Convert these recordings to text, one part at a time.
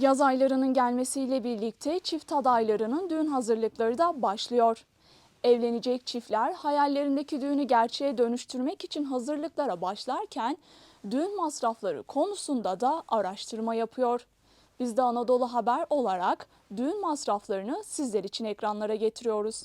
Yaz aylarının gelmesiyle birlikte çift adaylarının düğün hazırlıkları da başlıyor. Evlenecek çiftler hayallerindeki düğünü gerçeğe dönüştürmek için hazırlıklara başlarken düğün masrafları konusunda da araştırma yapıyor. Biz de Anadolu Haber olarak düğün masraflarını sizler için ekranlara getiriyoruz.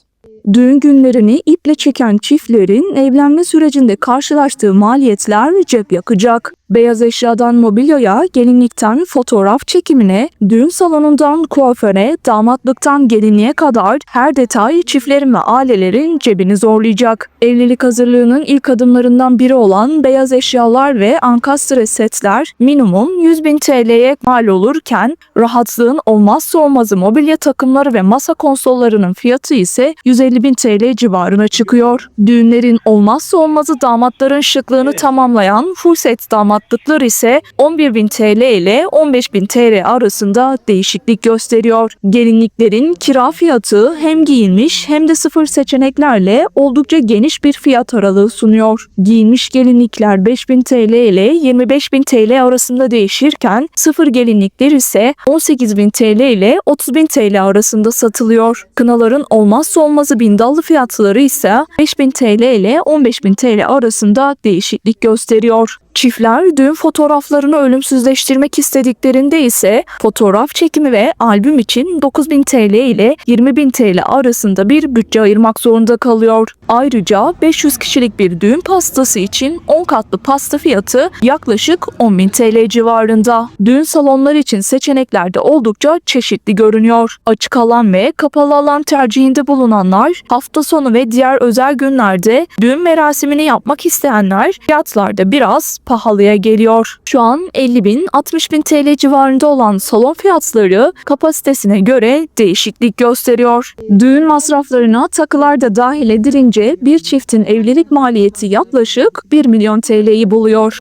Düğün günlerini iple çeken çiftlerin evlenme sürecinde karşılaştığı maliyetler cep yakacak. Beyaz eşyadan mobilyaya, gelinlikten fotoğraf çekimine, düğün salonundan kuaföre, damatlıktan gelinliğe kadar her detay çiftlerin ve ailelerin cebini zorlayacak. Evlilik hazırlığının ilk adımlarından biri olan beyaz eşyalar ve ankastre setler minimum 100 bin TL'ye mal olurken rahatlığın olmazsa olmazı mobilya takımları ve masa konsollarının fiyatı ise 150 bin TL civarına çıkıyor. Düğünlerin olmazsa olmazı damatların şıklığını tamamlayan full set damatlıklar ise 11 bin TL ile 15 bin TL arasında değişiklik gösteriyor. Gelinliklerin kira fiyatı hem giyilmiş hem de sıfır seçeneklerle oldukça geniş bir fiyat aralığı sunuyor. Giyilmiş gelinlikler 5000 TL ile 25000 TL arasında değişirken sıfır gelinlikler ise 18000 TL ile 30000 TL arasında satılıyor. Kınaların olmazsa olmazı bindallı fiyatları ise 5000 TL ile 15000 TL arasında değişiklik gösteriyor. Çiftler düğün fotoğraflarını ölümsüzleştirmek istediklerinde ise fotoğraf çekimi ve albüm için 9000 TL ile 20000 TL arasında bir bütçe ayırmak zorunda kalıyor. Ayrıca 500 kişilik bir düğün pastası için 10 katlı pasta fiyatı yaklaşık 10.000 TL civarında. Düğün salonları için seçenekler de oldukça çeşitli görünüyor. Açık alan ve kapalı alan tercihinde bulunanlar hafta sonu ve diğer özel günlerde düğün merasimini yapmak isteyenler fiyatlarda biraz pahalıya geliyor. Şu an 50 bin 60 bin TL civarında olan salon fiyatları kapasitesine göre değişiklik gösteriyor. Düğün masraflarına takılar da dahil edilince bir çiftin evlilik maliyeti yaklaşık 1 milyon TL'yi buluyor.